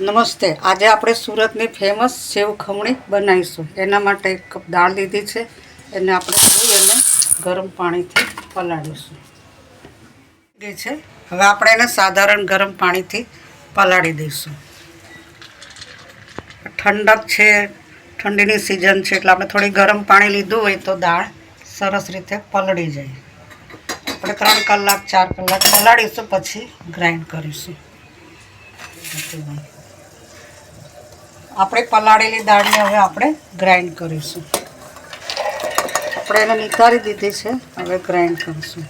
નમસ્તે. આજે આપણે સુરતની ફેમસ સેવ ખમણી બનાવીશું. એના માટે એક કપ દાળ લીધી છે. એને આપણે ધોઈ અને ગરમ પાણીથી પલાળીશું. એ છે. હવે આપણે એને સાધારણ ગરમ પાણીથી પલાળી દઈશું. ઠંડક છે, ઠંડીની સિઝન છે, એટલે આપણે થોડી ગરમ પાણી લીધું હોય તો દાળ સરસ રીતે પલળી જાય. આપણે ત્રણ કલાક, ચાર કલાક પલાળીશું, પછી ગ્રાઇન્ડ કરીશું. આપણે પલાળેલી દાળને હવે આપણે ગ્રાઇન્ડ કરીશું. આપણે એને નિતારી દીધી છે, હવે ગ્રાઇન્ડ કરીશું.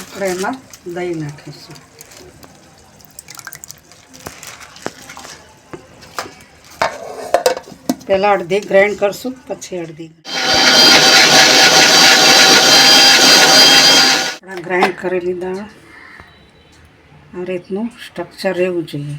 આપણે એમાં દહીં નાખીશું. પહેલાં અડધી ગ્રાઇન્ડ કરશું પછી અડધી. ગ્રાઇન્ડ કરેલી દાળ આ રીતનું સ્ટ્રક્ચર રહેવું જોઈએ.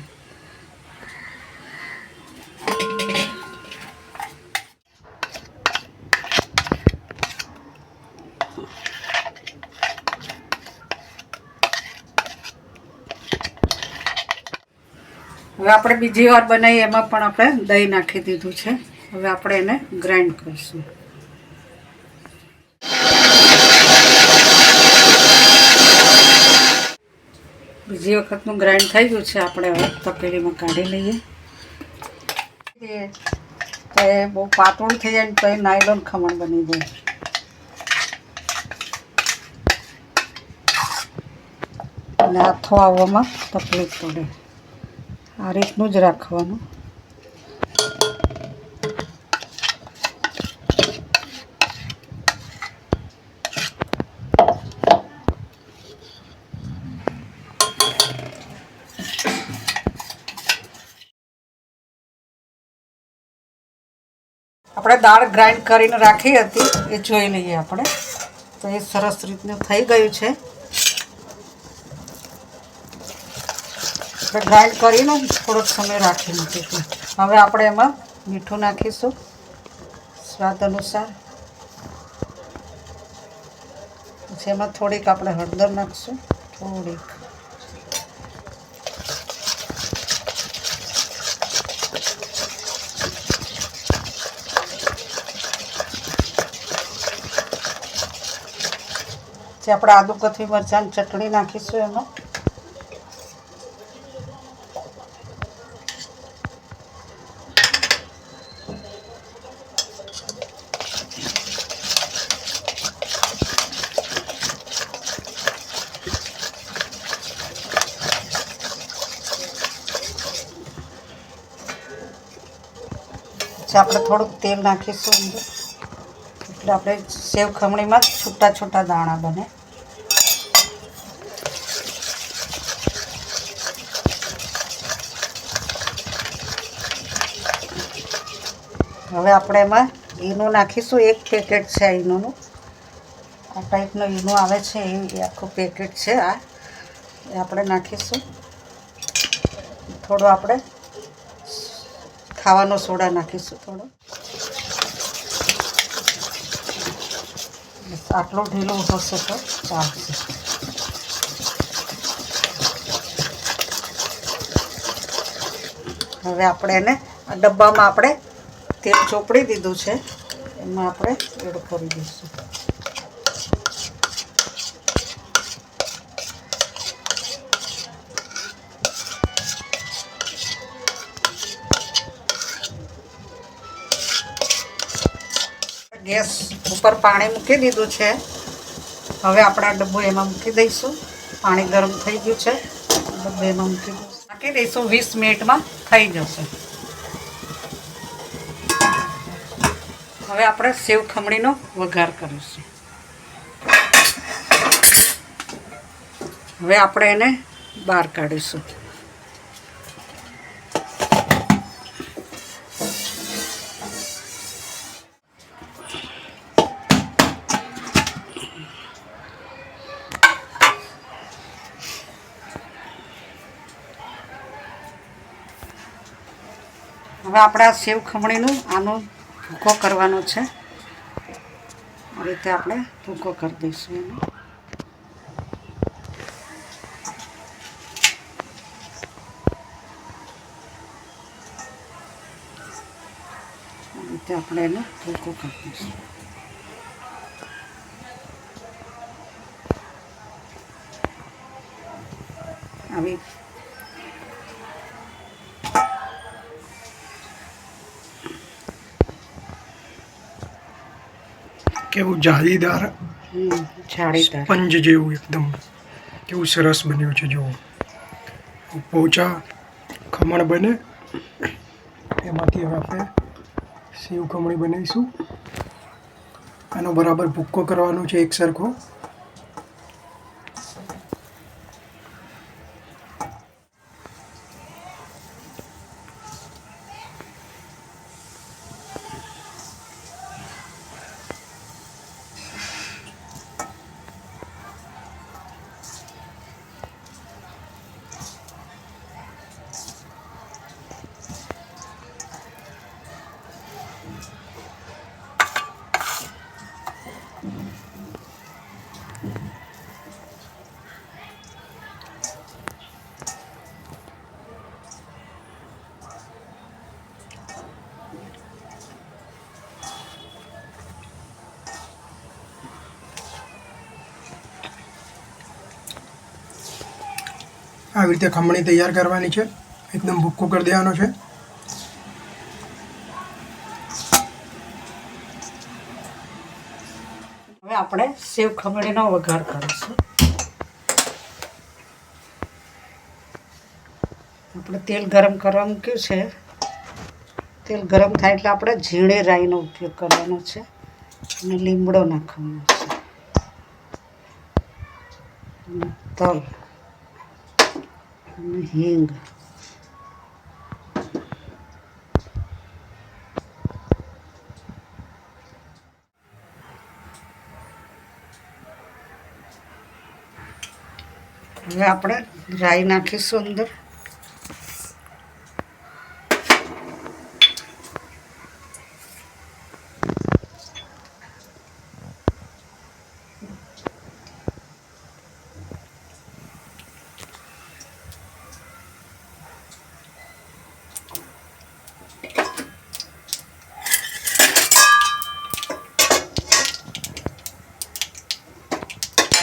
હવે આપણે બીજી વાર બનાવી એમાં પણ આપણે દહીં નાખી દીધું છે. હવે આપણે એને ગ્રાઇન્ડ કરીશું. બીજી વખતનું ગ્રાઇન્ડ થઈ ગયું છે, આપણે હવે તપેલીમાં કાઢી લઈએ. તો એ બહુ પાતળું થઈ જાય ને તો એ નાયલોન ખમણ બની જાય. અને હાથો આવવામાં તકલીફ પડે આ રીતનું જ રાખવાનું. આપણે દાળ ગ્રાઇન્ડ કરીને રાખી હતી, એ જોઈ લઈએ આપણે. તો એ સરસ રીતનું થઈ ગયું છે. આપણે ગ્રાઇન્ડ કરીને થોડોક સમય રાખી મૂકીશું. હવે આપણે એમાં મીઠું નાખીશું. સ્વાદ અનુસાર. પછી એમાં થોડીક આપણે હળદર નાખીશું. થોડીક. પછી આપણે આદુ કથરી મરચાંની ચટણી નાખીશું એમાં. પછી આપણે થોડુંક તેલ નાખીશું એટલે આપણે સેવ ખમણીમાં છૂટા છૂટા દાણા બને. હવે આપણે એમાં ઈનું નાખીશું. એક પેકેટ છે આ ઈનોનું. આ ટાઈપનું ઈનું આવે છે એ આખું પેકેટ છે આ. એ આપણે નાખીશું. થોડું આપણે ખાવાનો સોડા નાખીશું થોડો. આટલો ઢીલો હશે તો ચાલશે. હવે આપણે એને આ ડબ્બામાં આપણે તેલ ચોપડી દીધું છે. એમાં આપણે એડ કરી દઈશું. ગેસ ઉપર પાણી મૂકી દીધું છે. હવે આપણા ડબ્બો એમાં મૂકી દઈશું. પાણી ગરમ થઈ ગયું છે. ડબ્બો એમાં મૂકી દઈશું. નાખી દઈશું વીસ મિનિટમાં થઈ જશે. હવે આપણે સેવ ખમણીનો વઘાર કરીશું. હવે આપણે એને બહાર કાઢીશું. હવે સેવ ખમણીનું આનો ભૂકો કરવાનો છે. આ રીતે આપણે ભૂકો કરી દઈશું એનો. રીતે આપણે એનો ભૂકો કરી દઈશું. આવી કેવું જાળીદાર સ્પંજ જેવું એકદમ કેવું સરસ બન્યું છે જુઓ. પોચા ખમણ બને. એમાંથી હવે આપણે સેવ ખમણી બનાવીશું. આનો બરાબર ભૂક્કો કરવાનો છે એક સરખો. આવી રીતે ખમણી તૈયાર કરવાની છે. એકદમ ભૂક્કો કરી દેવાનો છે. હવે આપણે સેવ ખમણીનો વઘાર કરીશું. આપણે તેલ ગરમ કરવા મૂક્યું છે. તેલ ગરમ થાય એટલે આપણે ઝીણે રાઈનો ઉપયોગ કરવાનો છે અને લીમડો નાખવાનો છે. તલ. અને હિંગ હવે આપણે રાઈ નાખીશું અંદર.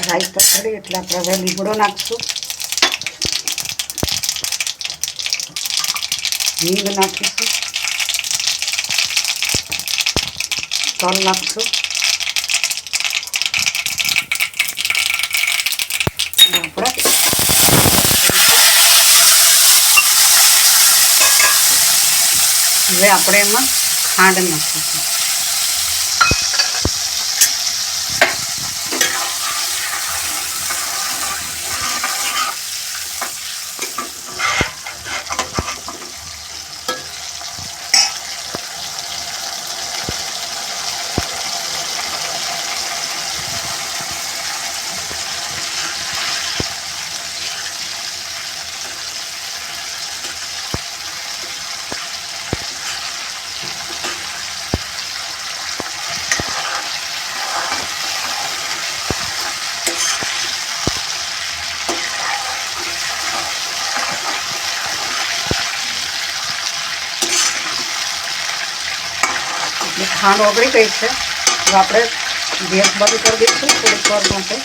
રાઈ તતડી એટલે આપણે હવે લીમડો નાખશું. હિંગ નાખીશું. તલ નાખશું. આપણે હવે આપણે એમાં ખાંડ નાખીશું એટલે ખાંડ ઓગળી ગઈ છે? આપણે ગેસ બંધ કરી દઈશું થોડીક વાર માટે.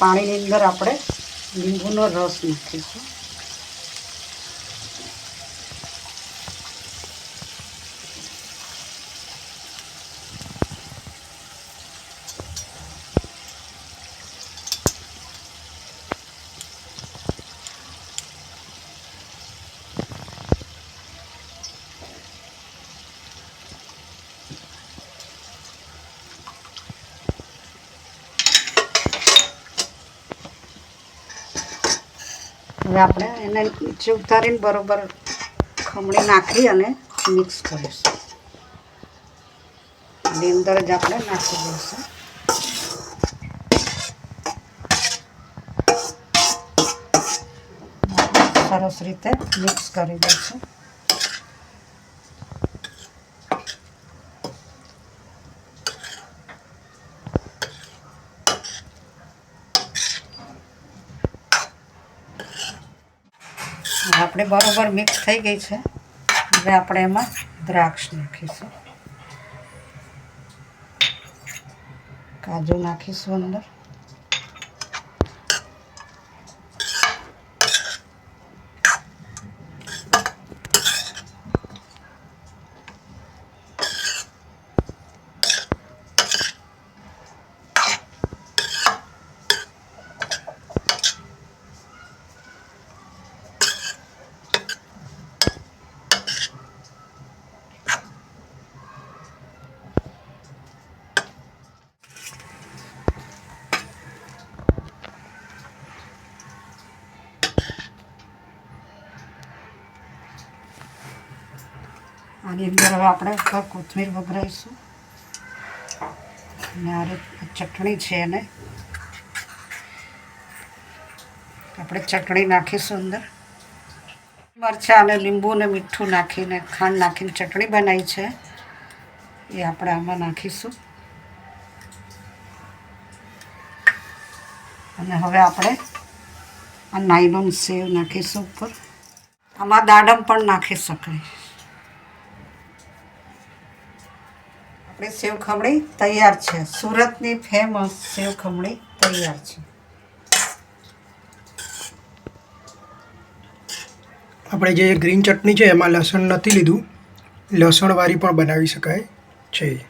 પાણીની અંદર આપણે લીંબુનો રસ નાખીશું. આપણે એને નીચે ઉતારીને બરોબર ખમણી નાખી અને મિક્સ કરીશું. એની અંદર જ આપણે નાખી દઈશું. સરસ રીતે મિક્સ કરી દઈશું હવે આપણે બરોબર મિક્સ થઈ ગઈ છે. હવે આપણે એમાં દ્રાક્ષ નાખીશું. કાજુ નાખીશું અંદર. આની અંદર હવે આપણે કોથમીર વઘરાઈશું અને આ ચટણી છે એને. આપણે ચટણી નાખીશું અંદર. મરચાં અને લીંબુ ને મીઠું નાખીને, ખાંડ નાખીને ચટણી બનાવી છે. એ આપણે આમાં નાખીશું. અને હવે આપણે આ નાયલોન સેવ નાખીશું ઉપર. આમાં દાડમ પણ નાખી શકાય. આપણી સેવ ખમણી તૈયાર છે. સુરતની ફેમસ સેવ ખમણી તૈયાર છે. આપણે જે ગ્રીન ચટણી છે એમાં લસણ નથી લીધું. લસણવાળી પણ બનાવી શકાય છે.